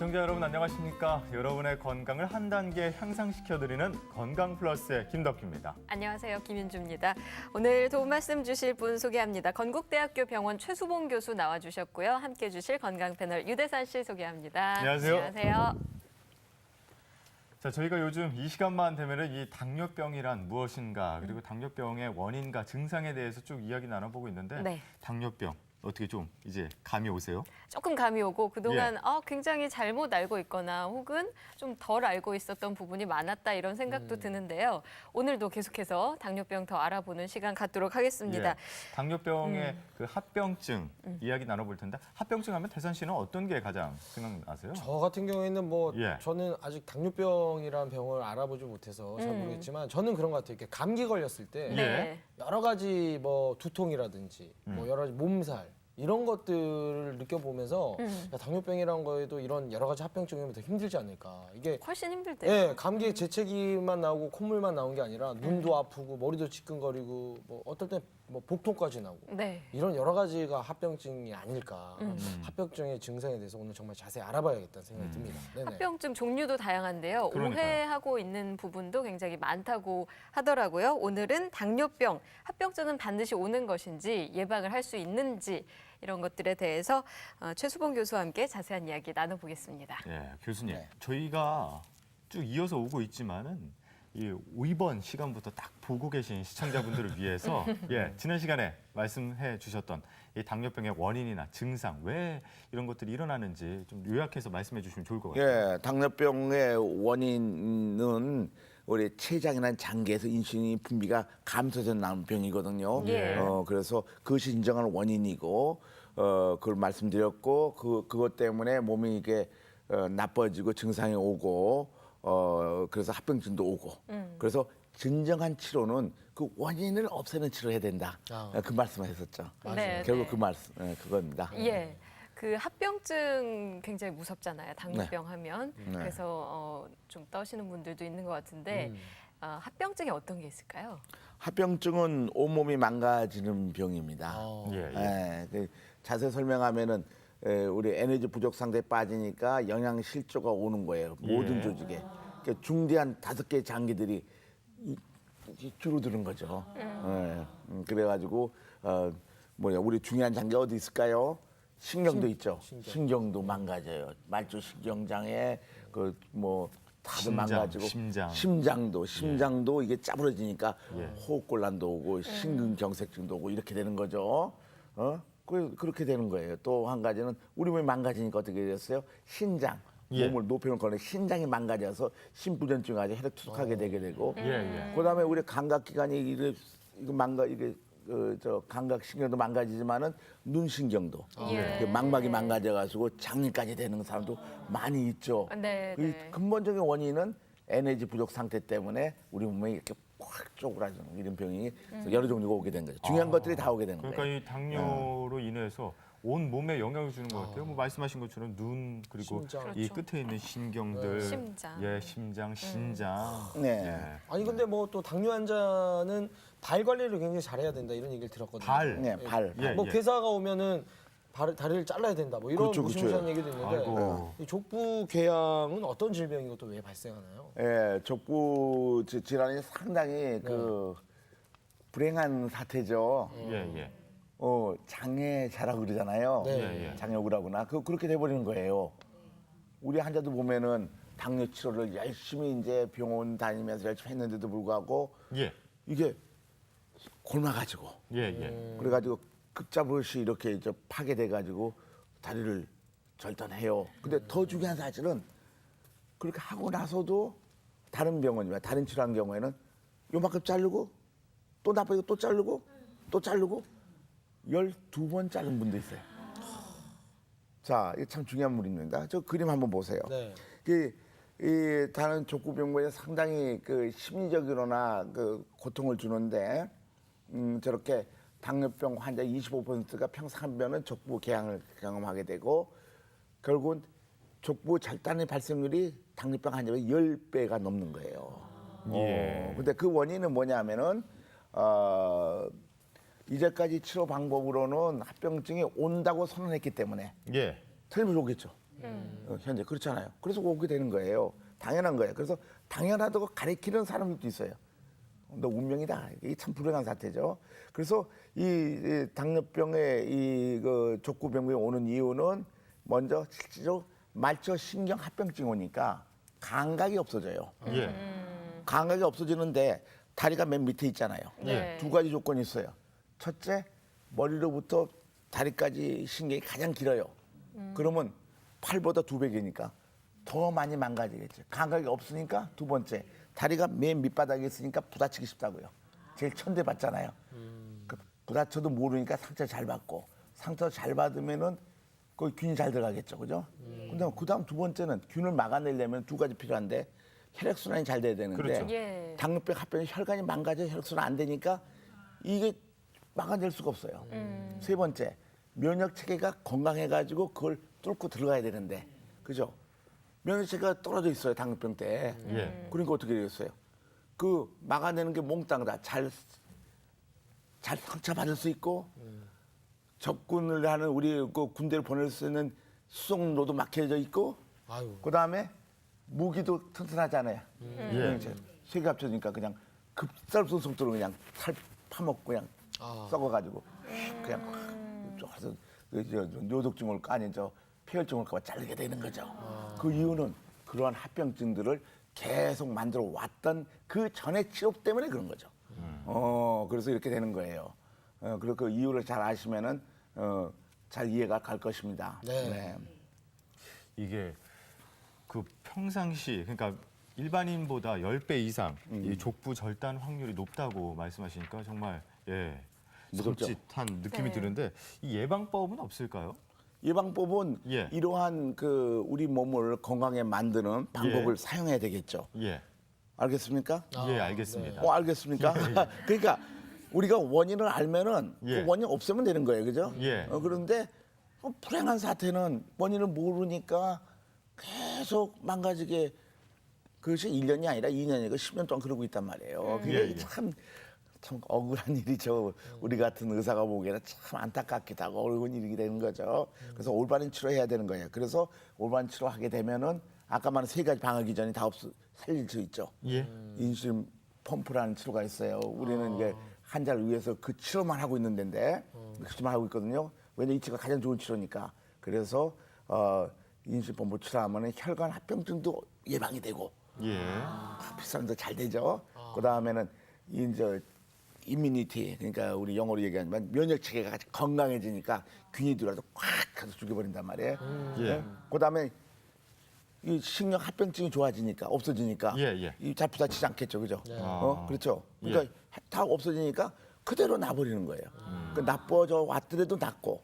시청자 여러분 안녕하십니까? 여러분의 건강을 한 단계 향상시켜드리는 건강 플러스의 김덕기입니다. 안녕하세요. 김윤주입니다. 오늘 도움 말씀 주실 분 소개합니다. 건국대학교 병원 최수봉 교수 나와주셨고요. 함께 해주실 건강 패널 유대산 씨 소개합니다. 안녕하세요. 안녕하세요. 자, 저희가 요즘 이 시간만 되면은 이 당뇨병이란 무엇인가 그리고 당뇨병의 원인과 증상에 대해서 쭉 이야기 나눠보고 있는데 네. 당뇨병 어떻게 좀 이제 감이 오세요? 조금 감이 오고 그동안 예. 어, 굉장히 잘못 알고 있거나 혹은 좀 덜 알고 있었던 부분이 많았다 이런 생각도 음. 드는데요. 오늘도 계속해서 당뇨병 더 알아보는 시간 갖도록 하겠습니다. 음. 예. 당뇨병의 그 합병증 이야기 나눠볼 텐데 합병증 하면 태산 씨는 어떤 게 가장 생각나세요? 저 같은 경우에는 뭐 예. 저는 아직 당뇨병이라는 병을 알아보지 못해서 잘 음. 모르겠지만 저는 그런 것 같아요. 이렇게 감기 걸렸을 때 예. 네. 여러 가지 뭐 두통이라든지 음. 뭐 여러 가지 몸살 이런 것들을 느껴보면서 음. 야, 당뇨병이란 거에도 이런 여러 가지 합병증이면 더 힘들지 않을까. 이게 훨씬 힘들대 요. 예, 감기에 재채기만 나오고 콧물만 나온 게 아니라 눈도 아프고 머리도 지끈거리고 뭐 어떨 땐 뭐 복통까지 나고 네. 이런 여러 가지가 합병증이 아닐까. 음. 합병증의 증상에 대해서 오늘 정말 자세히 알아봐야겠다는 생각이 듭니다. 네네. 합병증 종류도 다양한데요. 그러니까요. 오해하고 있는 부분도 굉장히 많다고 하더라고요. 오늘은 당뇨병, 합병증은 반드시 오는 것인지 예방을 할 수 있는지 이런 것들에 대해서 어, 최수봉 교수와 함께 자세한 이야기 나눠보겠습니다. 예, 교수님. 네. 저희가 쭉 이어서 오고 있지만은 이 5번 시간부터 딱 보고 계신 시청자분들을 위해서 예, 지난 시간에 말씀해 주셨던 이 당뇨병의 원인이나 증상 왜 이런 것들이 일어나는지 좀 요약해서 말씀해 주시면 좋을 것 같아요. 예, 당뇨병의 원인은 우리 췌장이나 장기에서 인슐린 분비가 감소해서 나온 병이거든요. 예. 어, 그래서 그것이 인정한 원인이고 어, 그걸 말씀드렸고 그 그것 때문에 몸이 이게 어, 나빠지고 증상이 오고 어, 그래서 합병증도 오고 그래서 진정한 치료는 그 원인을 없애는 치료를 해야 된다. 아. 어, 그 말씀을 했었죠. 네, 결국 네. 그 말씀 예, 그겁니다. 예. 그 합병증 굉장히 무섭잖아요. 당뇨병 하면. 네. 그래서 어, 좀 떠시는 분들도 있는 것 같은데 어, 합병증이 어떤 게 있을까요? 합병증은 온몸이 망가지는 병입니다. 어. 예, 예. 예, 그 자세히 설명하면은 에, 우리 에너지 부족 상태에 빠지니까 영양 실조가 오는 거예요. 모든 예. 조직에. 그러니까 중대한 다섯 개의 장기들이 이, 이 줄어드는 거죠. 예, 음, 그래가지고 어, 뭐야 우리 중요한 장기 어디 있을까요? 신경도 있죠. 신경. 도 망가져요. 말초 신경장애 그뭐 다들 심장, 망가지고 심장. 심장도 심장도 이게 짜부러지니까 예. 호흡곤란도 오고 심근경색증도 오고 이렇게 되는 거죠. 어? 그- 그렇게 되는 거예요. 또 한 가지는 우리 몸이 망가지니까 어떻게 됐어요? 신장. 예. 몸을 높여놓고 신장이 망가져서 심부전증이 아주 혈액 투석하게 되게 되고 예, 예. 그다음에 우리 감각 기관이 이게 이거 망가 이게 그, 저 감각 신경도 망가지지만은 눈 신경도 예. 그 망막이 망가져가지고 장애까지 되는 사람도 많이 있죠. 네, 그 네. 근본적인 원인은 에너지 부족 상태 때문에 우리 몸에 이렇게 확 쪼그라지는 이런 병이 여러 종류가 오게 된 거죠. 중요한 것들이 다 오게 되는 그러니까 거예요. 이 당뇨로 인해서 온 몸에 영향을 주는 것 같아요. 뭐 말씀하신 것처럼 눈 그리고 심장. 이 그렇죠. 끝에 있는 신경들, 심장. 예, 심장, 신장. 네. 예. 아니 근데 뭐 또 당뇨 환자는 발 관리를 굉장히 잘해야 된다 이런 얘기를 들었거든요. 발. 네, 발. 예, 뭐 예. 괴사가 오면은 발, 다리를 잘라야 된다 뭐 이런 그렇죠, 그렇죠. 무시무시한 얘기도 있는데 아이고. 이 족부 궤양은 어떤 질병이고 또 왜 발생하나요? 예, 족부 지- 질환이 상당히 그 불행한 사태죠. 예, 예. 어, 장애자라고 그러잖아요. 네. 예, 예. 장애우라구나. 그, 그렇게 돼버리는 거예요. 우리 환자들 보면은 당뇨 치료를 열심히 이제 병원 다니면서 열심히 했는데도 불구하고 예. 이게 골마가지고 예, 예. 그래가지고 급잡을시 이렇게 이제 파괴돼가지고 다리를 절단해요. 근데 더 중요한 사실은 그렇게 하고 나서도 다른 병원이나 다른 치료한 경우에는 요만큼 자르고 또 나빠지고 또 자르고 또 자르고 열두 번 자른 분도 있어요. 자, 이게 참 중요한 물입니다. 저 그림 한번 보세요. 네. 그, 이 다른 족구병원에 상당히 그 심리적으로나 그 고통을 주는데 음, 저렇게 당뇨병 환자 25%가 평생 한 번은 족부 궤양을 경험하게 되고 결국은 족부 절단의 발생률이 당뇨병 환자의 10배가 넘는 거예요. 예. 어, 근데 그 원인은 뭐냐면은 어, 이제까지 치료 방법으로는 합병증이 온다고 선언했기 때문에 예. 틀림없이 오겠죠. 어, 현재 그렇잖아요. 그래서 오게 되는 거예요. 당연한 거예요. 그래서 당연하다고 가리키는 사람들도 있어요. 너 운명이다. 이게 참 불행한 사태죠. 그래서 이, 이 당뇨병의 이그 족구병이 오는 이유는 먼저 실제로 말초 신경 합병증 오니까 감각이 없어져요. 예. 감각이 없어지는데 다리가 맨 밑에 있잖아요. 네. 두 가지 조건이 있어요. 첫째, 머리로부터 다리까지 신경이 가장 길어요. 그러면 팔보다 두 배기니까 더 많이 망가지겠죠. 감각이 없으니까 두 번째, 다리가 맨 밑바닥에 있으니까 부다치기 쉽다고요. 제일 천대 받잖아요. 그 부다쳐도 모르니까 상처 잘 받고 상처 잘 받으면은 거기 균이 잘 들어가겠죠, 그죠? 근데 그다음 두 번째는 균을 막아내려면 두 가지 필요한데 혈액 순환이 잘 돼야 되는데 그렇죠. 예. 당뇨병 합병 혈관이 망가져 혈액 순환 안 되니까 이게 막아낼 수가 없어요. 세 번째 면역 체계가 건강해가지고 그걸 뚫고 들어가야 되는데 그죠? 면역 체계가 떨어져 있어요 당뇨병 때. 예. 그러니까 어떻게 되겠어요? 그 막아내는 게 몽땅 다잘잘 상처 받을 수 있고 적군을 하는 우리 그 군대를 보낼 수 있는 수송로도 막혀져 있고 아유. 그 다음에 무기도 튼튼하잖아요. 예. 예. 세 개 합쳐지니까 그냥 급살수 속도로 그냥 살 파먹고 그냥 아. 썩어가지고 그냥 확 해서 그저 뇨독증 올까 아니 저 폐혈증 올까 봐 자르게 되는 거죠. 그 이유는 그러한 합병증들을 계속 만들어 왔던 그 전의 치료 때문에 그런 거죠. 어 그래서 이렇게 되는 거예요. 어, 그리고 그 이유를 잘 아시면은 어, 잘 이해가 갈 것입니다. 네. 이게 그 평상시 그러니까 일반인보다 10배 이상 음. 이 족부 절단 확률이 높다고 말씀하시니까 정말 예. 무섭죠? 섬찟한 느낌이 네. 드는데 이 예방법은 없을까요? 예방법은 예. 이러한 그 우리 몸을 건강에 만드는 방법을 예. 사용해야 되겠죠. 예. 알겠습니까? 예, 알겠습니다. 어, 알겠습니까? 그러니까 우리가 원인을 알면은 예. 그 원인 없애면 되는 거예요, 그죠? 예. 어, 그런데 어, 불행한 사태는 원인을 모르니까 계속 망가지게 그것이 1년이 아니라 2년이고 10년 동안 그러고 있단 말이에요. 그게 예, 예. 참, 참 억울한 일이죠. 우리 같은 의사가 보기에는 참 안타깝기도 하고 어려운 일이 되는 거죠. 그래서 올바른 치료해야 되는 거예요. 그래서 올바른 치료하게 되면은 아까 말한 세 가지 방어 기전이 다 없, 살릴 수 있죠. 예. 인슐린 펌프라는 치료가 있어요. 우리는 이제 환자를 위해서 그 치료만 하고 있는 데인데 그 치료만 하고 있거든요. 왜냐 이 치료가 가장 좋은 치료니까. 그래서 어, 인슐린 펌프 치료하면 혈관 합병증도 예방이 되고 예. 아, 비싼도 잘 되죠. 그 다음에는 이제 이뮤니티 그러니까 우리 영어로 얘기하면 면역 체계가 건강해지니까 균이 들어와서 꽉 해서 죽여버린단 말이에요. 예. 그 다음에 이 식량 합병증이 좋아지니까 없어지니까 예, 예. 이잘 부딪히지 않겠죠, 그죠? 네. 어, 아. 그렇죠. 그러니까 다 없어지니까 그대로 놔버리는 거예요. 그 나빠져 왔더라도 낫고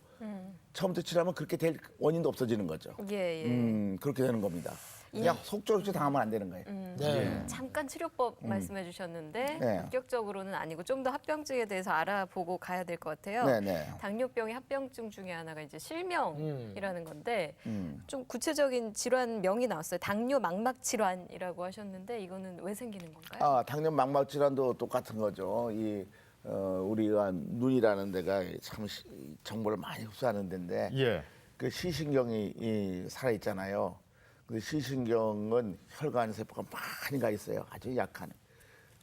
처음부터 치료하면 그렇게 될 원인도 없어지는 거죠. 예, 예. 음, 그렇게 되는 겁니다. 그냥 속절없이 당하면 안 되는 거예요. 네. 잠깐 치료법 말씀해 주셨는데 네. 본격적으로는 아니고 좀 더 합병증에 대해서 알아보고 가야 될 것 같아요. 네, 네. 당뇨병의 합병증 중에 하나가 이제 실명이라는 건데 음. 좀 구체적인 질환명이 나왔어요. 당뇨 막막 질환이라고 하셨는데 이거는 왜 생기는 건가요? 아, 당뇨 막막 질환도 똑같은 거죠. 이 어, 우리가 눈이라는 데가 참 시- 정보를 많이 흡수하는 데인데 예. 그 시신경이 이, 살아 있잖아요. 근데 시신경은 혈관 세포가 많이 가 있어요. 아주 약한.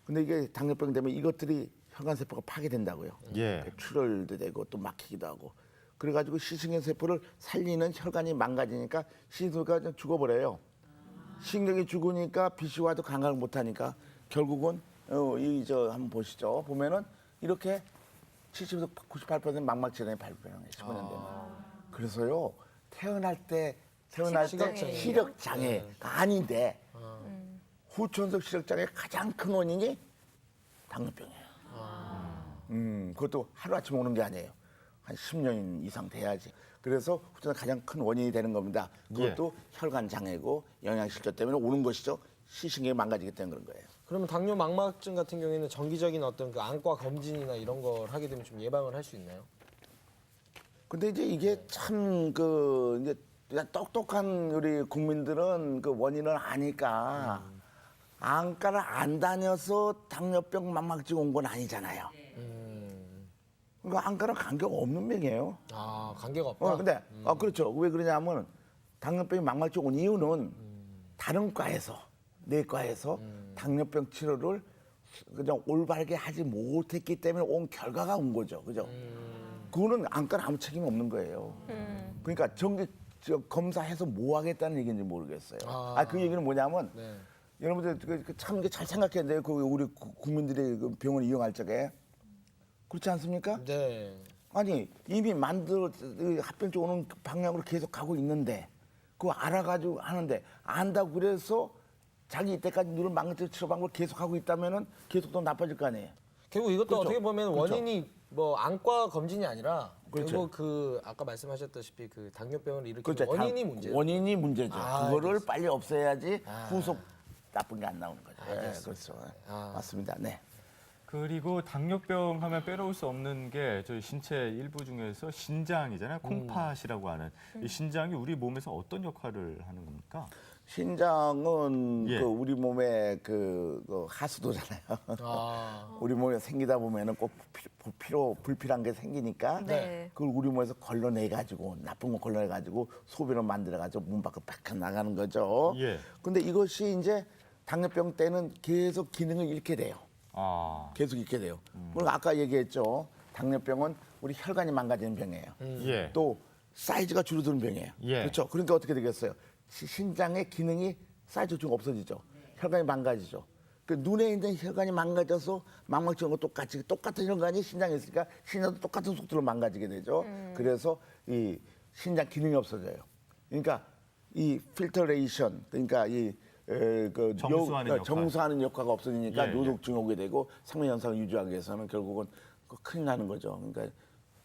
근데 이게 당뇨병 되면 이것들이 혈관 세포가 파괴된다고요. 예. 출혈도 되고 또 막히기도 하고. 그래가지고 시신경 세포를 살리는 혈관이 망가지니까 시신경가 그냥 죽어버려요. 신경이 죽으니까 비시와도 감각을 못하니까 결국은 어, 이 저 한번 보시죠. 보면은 이렇게 70에서 98% 막막 질환이 발병해요. 15년 되면. 그래서요 태어날 때 태어날 때 시력장애. 시력 장애가 아닌데 후천성 시력 장애 가장 큰 원인이 당뇨병이에요. 음, 그것도 하루 아침 오는 게 아니에요. 한 10년 이상 돼야지. 그래서 후천성 가장 큰 원인이 되는 겁니다. 그것도 혈관 장애고 영양실조 때문에 오는 것이죠. 시신경이 망가지기 때문에 그런 거예요. 그러면 당뇨 막막증 같은 경우에는 정기적인 어떤 그 안과 검진이나 이런 걸 하게 되면 좀 예방을 할 수 있나요? 근데 이제 이게 참 그 이제 그냥 똑똑한 우리 국민들은 그 원인을 아니까 안과를 안 다녀서 당뇨병 망막증 온 건 아니잖아요. 그러니까 안과는 관계가 없는 병이에요. 아 관계가 없다. 어, 근데 아 그렇죠. 왜 그러냐면 당뇨병이 막말치 온 이유는 다른 과에서 내과에서 당뇨병 치료를 그냥 올바르게 하지 못했기 때문에 온 결과가 온 거죠. 그죠? 그거는 안과는 아무 책임 없는 거예요. 그러니까 정기 저 검사해서 뭐 하겠다는 얘기인지 모르겠어요. 아. 아 그 얘기는 뭐냐면 네. 여러분들 그- 그참 이게 잘 생각해야 돼요. 그 우리 구- 국민들이 그 병원 이용할 적에 그렇지 않습니까? 네. 아니 이미 만들어 그 합병증 오는 방향으로 계속 가고 있는데 그거 알아가지고 하는데 안다고 그래서 자기 이때까지 누를 망가뜨려 치료 방법을 계속 하고 있다면은 계속 더 나빠질 거 아니에요. 결국 이것도 그렇죠. 어떻게 보면 그렇죠. 뭐 안과 검진이 아니라 그렇죠. 결국 그 아까 말씀하셨다시피 그 당뇨병을 일으키는 그렇죠. 원인이 다 문제예요. 원인이 문제죠. 아, 그거를 알겠습니다. 빨리 없애야지 후속 나쁜 게 안 나오는 거죠. 예. 그렇죠. 아. 맞습니다. 네. 그리고 당뇨병 하면 빼놓을 수 없는 게 저희 신체 일부 중에서 신장이잖아요. 콩팥이라고 하는 이 신장이 우리 몸에서 어떤 역할을 하는 겁니까? 신장은 예. 그 우리 몸의 그, 그 하수도잖아요. 아. 우리 몸에 생기다 보면은 꼭 피- 필요 불필요한 게 생기니까 네. 그걸 우리 몸에서 걸러내 가지고 나쁜 거 걸러내 가지고 소변을 만들어 가지고 문 밖으로 팍 나가는 거죠. 예. 근데 이것이 이제 당뇨병 때는 계속 기능을 잃게 돼요. 아, 계속 잃게 돼요. 그리고 아까 얘기했죠. 당뇨병은 우리 혈관이 망가지는 병이에요. 예. 또 사이즈가 줄어드는 병이에요. 예. 그렇죠. 그러니까 어떻게 되겠어요? 시- 신장의 기능이 사이즈 좀 없어지죠. 혈관이 망가지죠. 그 눈에 있는 혈관이 망가져서 망막증과 똑같이 똑같은 혈관이 신장에 있으니까 신장도 똑같은 속도로 망가지게 되죠. 그래서 이 신장 기능이 없어져요. 그러니까 이 필터레이션 그러니까 이 에, 그 정수하는 요- 역할. 정수하는 역할가 없어지니까 예, 예. 노독증 오게 되고 생명 현상을 유지하기 위해서는 결국은 그 큰일 나는 거죠. 그러니까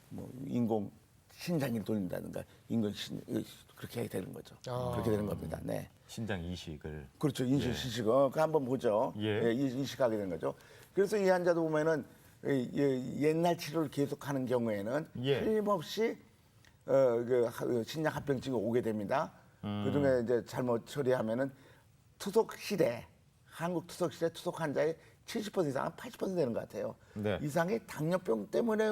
뭐 인공 신장이 돌린다든가 인공 신 그렇게 되는 거죠. 아. 그렇게 되는 겁니다. 네. 신장 이식을. 그렇죠. 인식 시식. 어, 그 한번 보죠. 예. 이- 인식하게 되는 거죠. 그래서 이 환자도 보면은 이- 이 옛날 치료를 계속하는 경우에는 예. 틀림없이 어, 그 하- 신장 합병증이 오게 됩니다. 음. 그중에 이제 잘못 처리하면은 투석 시대 한국 투석 시대 투석 환자의 70% 이상, 80% 되는 것 같아요. 네. 이상이 당뇨병 때문에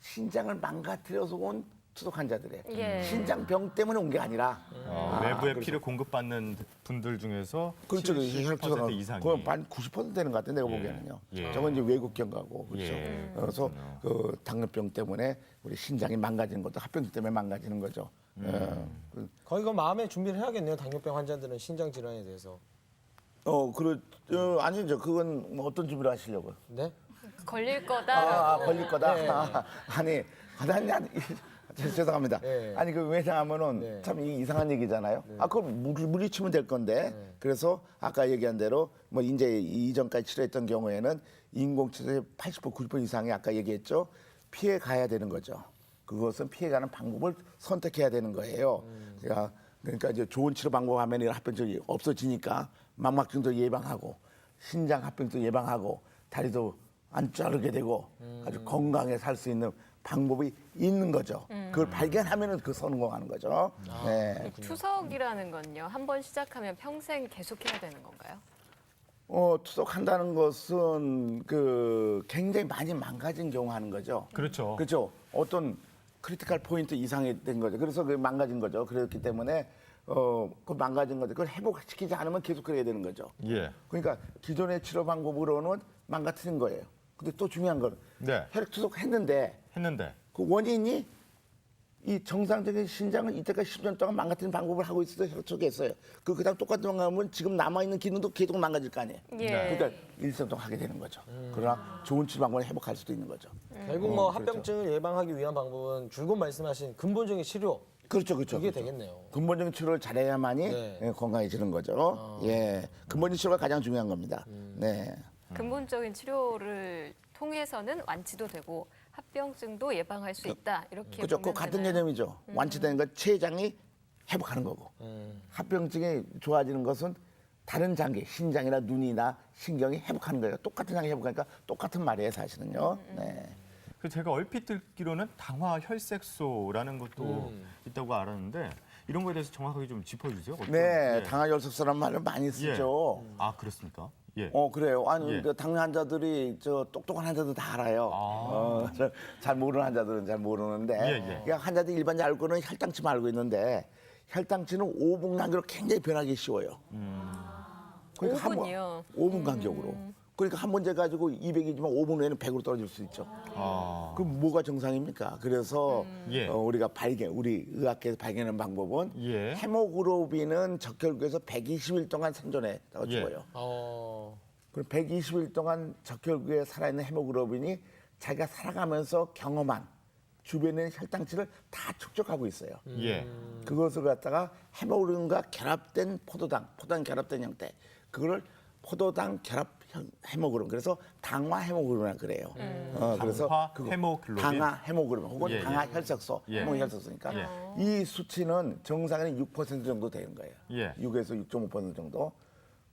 신장을 망가뜨려서 온 투석 환자들의 예. 신장병 때문에 온 게 아니라 어, 아, 외부의 그렇죠. 피를 공급받는 분들 중에서 그렇죠. 70% 이상이. 그건 한90% 되는 것 같아 내가 예. 보기에는요. 예. 저건 이제 외국 경과고 그렇죠. 예. 그래서 그 당뇨병 때문에 우리 신장이 망가지는 것도 합병증 때문에 망가지는 거죠. 음. 예. 그- 거의 그 마음의 준비를 해야겠네요. 당뇨병 환자들은 신장 질환에 대해서. 어, 그렇 어, 아니죠. 그건 뭐 어떤 준비를 하시려고요? 네. 걸릴 아, 거다. 아, 걸릴 거다. 네. 아니, 아니, 아니, 죄송합니다. 네. 아니 그 왜냐하면은 네. 참 이- 이상한 얘기잖아요. 아 그럼 물, 물리치면 될 건데 네. 그래서 아까 얘기한 대로 뭐 이제 이전까지 치료했던 경우에는 인공치료의 80% 90% 이상이 아까 얘기했죠 피해 가야 되는 거죠. 그것은 피해가는 방법을 선택해야 되는 거예요. 그러니까, 그러니까 이제 좋은 치료 방법 하면 이런 합병증이 없어지니까 망막증도 예방하고 신장 합병도 예방하고 다리도 안 자르게 되고 아주 건강하게 살 수 있는 방법이 있는 거죠. 그걸 발견하면은 그 성공하는 거죠. 네. 투석이라는 건요. 한 번 시작하면 평생 계속해야 되는 건가요? 어, 투석한다는 것은 그 굉장히 많이 망가진 경우 하는 거죠. 그렇죠. 그렇죠. 어떤 크리티컬 포인트 이상이 된 거죠. 그래서 그 망가진 거죠. 그렇기 때문에 어, 그 망가진 거죠. 그걸 회복시키지 않으면 계속 그래야 되는 거죠. 예. 그러니까 기존의 치료 방법으로는 망가뜨린 거예요. 근데 또 중요한 건 네. 혈액 투석했는데 했는데. 그 원인이 이 정상적인 신장을 이때까지 10년 동안 망가뜨린 방법을 하고 있어서 혈액 투석했어요. 그 그다음 똑같은 방법은 지금 남아 있는 기능도 계속 망가질 거 아니에요. 예. 그러니까 일생 동안 하게 되는 거죠. 그러나 좋은 치료 방법을 회복할 수도 있는 거죠. 결국 뭐 어, 그렇죠. 합병증을 예방하기 위한 방법은 줄곧 말씀하신 근본적인 치료 그렇죠, 그렇죠. 이게 그렇죠. 되겠네요. 근본적인 치료를 잘해야만이 네. 예, 건강해지는 거죠. 예, 근본적인 치료가 가장 중요한 겁니다. 네. 근본적인 치료를 통해서는 완치도 되고 합병증도 예방할 수 있다. 이렇게 그렇죠. 그 보면 같은 되나요? 개념이죠. 완치되는 건 췌장이 회복하는 거고 합병증이 좋아지는 것은 다른 장기, 신장이나 눈이나 신경이 회복하는 거예요. 똑같은 장기 회복하니까 똑같은 말이에요, 사실은요. 네. 그 제가 얼핏 듣기로는 당화 혈색소라는 것도 음. 있다고 알았는데 이런 거에 대해서 정확하게 좀 짚어주세요. 어떤- 네, 예. 당화혈색소란 말을 많이 쓰죠. 아 그렇습니까? 예. 어 그래요. 아니 예. 그 당뇨 환자들이 저 똑똑한 환자들 다 알아요. 아. 어, 저잘 모르는 환자들은 잘 모르는데 예, 예. 그냥 환자들 일반적으로 알고 는 혈당치 알고 있는데 혈당치는 5분 간격으로 굉장히 변하기 쉬워요. 그러니까 한 번- 5분이요? 5분 간격으로. 그러니까 한번 재가지고 200이지만 5분 후에는 100으로 떨어질 수 있죠. 아, 그럼 뭐가 정상입니까? 그래서 예. 어, 우리가 발견, 우리 의학계에서 발견하는 방법은 예. 헤모글로빈은 적혈구에서 120일 동안 생존했다고 예. 죽어요. 어. 그럼 120일 동안 적혈구에 살아있는 헤모글로빈이 자기가 살아가면서 경험한 주변의 혈당치를 다 축적하고 있어요. 예. 그것을 갖다가 헤모글로빈과 결합된 포도당, 포도당 결합된 형태, 그거를 포도당 결합 형- 헤모글로빈. 그래서 당화 헤모글로빈이라 그래요. 어, 그래서 당화 헤모글로빈? 당화 헤모글로빈 혹은 예, 예. 당화 혈색소, 예. 헤모 혈색소니까 예. 이 수치는 정상에는 6% 정도 되는 거예요. 예. 6에서 6.5% 정도.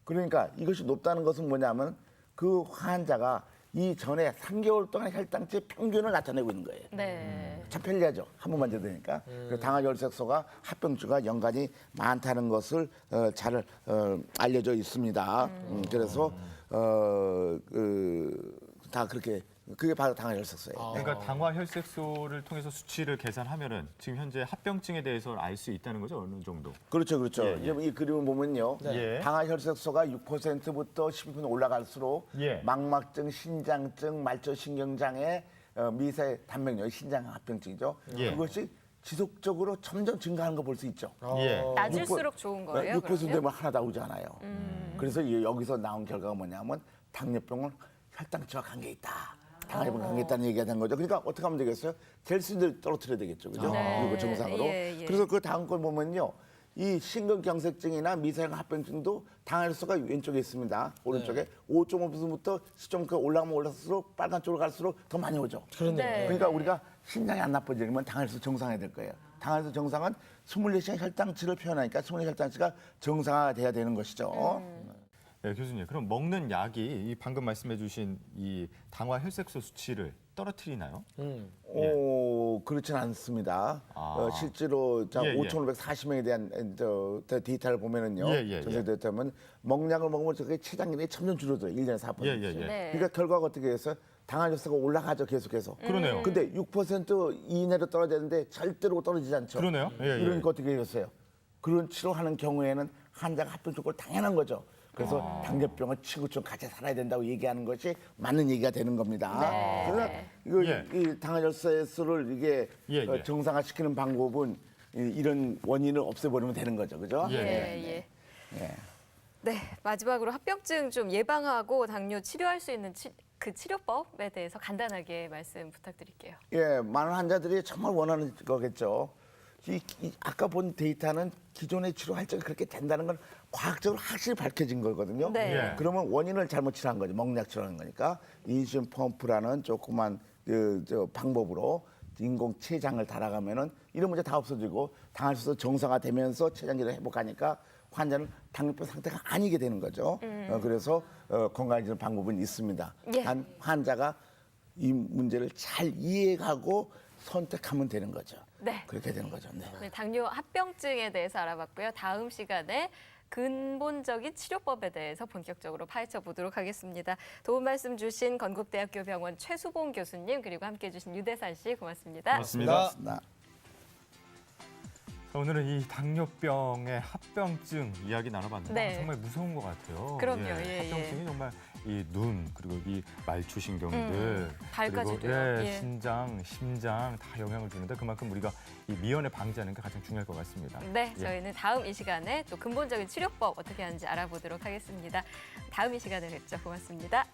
그러니까 이것이 높다는 것은 뭐냐면 그 환자가 이 전에 3개월 동안 혈당치 평균을 나타내고 있는 거예요. 네. 참 편리하죠. 한 번만 재되니까. 그 당화 혈색소가 합병증과 연관이 많다는 것을 어, 잘 어, 알려져 있습니다. 음, 그래서 어, 그, 다 그렇게 그게 바로 당화혈색소예요. 그러니까 당화 혈색소를 통해서 수치를 계산하면은 지금 현재 합병증에 대해서 알 수 있다는 거죠 어느 정도. 그렇죠, 그렇죠. 예, 예. 이 그림을 보면요, 예. 당화 혈색소가 6%부터 12% 올라갈수록 예. 망막증, 신장증, 말초신경장애, 어, 미세 단백뇨, 신장 합병증이죠. 예. 그것이 지속적으로 점점 증가하는 거 볼 수 있죠. 예. 낮을수록 좋은 거예요? 6% 그러면? 되면 하나도 오지 않아요. 그래서 이- 여기서 나온 결과가 뭐냐면 당뇨병은 혈당치와 관계 있다. 당뇨병 관계 있다는 얘기가 된 거죠. 그러니까 어떻게 하면 되겠어요? 젤수를 떨어뜨려야 되겠죠. 그죠? 네. 이거 정상으로. 예, 예. 그래서 그 다음 걸 보면요. 이 심근경색증이나 미세형 합병증도 당혈소가 왼쪽에 있습니다. 오른쪽에 5.5%부터 시점가 올라가면 올라갈수록 빨간 쪽으로 갈수록 더 많이 오죠. 그러네요. 네. 그러니까 우리가 신장이 안 나빠지면 당혈소 정상이 될 거예요. 당혈소 정상은 24시간 혈당치를 표현하니까 24시간 혈당치가 정상화가 돼야 되는 것이죠. 네, 교수님. 그럼 먹는 약이 이 방금 말씀해주신 이 당화 혈색소 수치를 떨어뜨리나요? 음. 오, 그렇지는 않습니다. 아. 어, 실제로 자, 예, 예. 5,540명에 대한 에, 저, 저 데이터를 보면은요. 예, 예, 전세 예. 데이터면 먹약을 먹으면 저게 체장기능이 점점 줄어들어요. 1년에 4%. 예, 예, 예. 네. 그러니까 결과가 어떻게 됐어요? 당화혈색소가 올라가죠, 계속해서. 그러네요. 근데 6% 이내로 떨어지는데 절대로 떨어지지 않죠. 그러네요. 예, 예. 이러니까 어떻게 됐어요? 그런 치료하는 경우에는 환자가 합병증을 당연한 거죠. 그래서 아. 당뇨병은 친구처럼 같이 살아야 된다고 얘기하는 것이 맞는 얘기가 되는 겁니다. 네, 그래서 네. 이거 예. 이 당화혈색소를 이게 예, 어, 예. 정상화시키는 방법은 이- 이런 원인을 없애버리면 되는 거죠, 그죠? 예. 예, 예. 예. 네, 마지막으로 합병증 좀 예방하고 당뇨 치료할 수 있는 치, 그 치료법에 대해서 간단하게 말씀 부탁드릴게요. 예, 많은 환자들이 정말 원하는 거겠죠. 이, 이 아까 본 데이터는 기존의 치료 할증이 그렇게 된다는 건 과학적으로 확실히 밝혀진 거거든요. 네. 예. 그러면 원인을 잘못 치료한 거죠. 먹약 치료하는 거니까 인슐린 펌프라는 조그만 그, 저 방법으로 인공 췌장을 달아가면은 이런 문제 다 없어지고 당할수 정상화되면서 췌장기를 회복하니까 환자는 당뇨병 상태가 아니게 되는 거죠. 어, 그래서 어, 건강해지는 방법은 있습니다. 예. 단 환자가 이 문제를 잘 이해하고 선택하면 되는 거죠. 네. 그렇게 되는 거죠. 네. 네, 당뇨 합병증에 대해서 알아봤고요. 다음 시간에 근본적인 치료법에 대해서 본격적으로 파헤쳐 보도록 하겠습니다. 도움 말씀 주신 건국대학교 병원 최수봉 교수님 그리고 함께 해 주신 유대산 씨 고맙습니다. 고맙습니다. 나- 자, 오늘은 이 당뇨병의 합병증 이야기 나눠봤는데 네. 정말 무서운 것 같아요. 그럼요. 예, 합병증이 정말 이 눈 그리고 이 말초 신경들 음, 발까지도요. 그리고 예, 예. 신장, 심장 다 영향을 주는데 그만큼 우리가 이 미연에 방지하는 게 가장 중요할 것 같습니다. 네, 예. 저희는 다음 이 시간에 또 근본적인 치료법 어떻게 하는지 알아보도록 하겠습니다. 다음 이 시간에 뵙죠. 고맙습니다.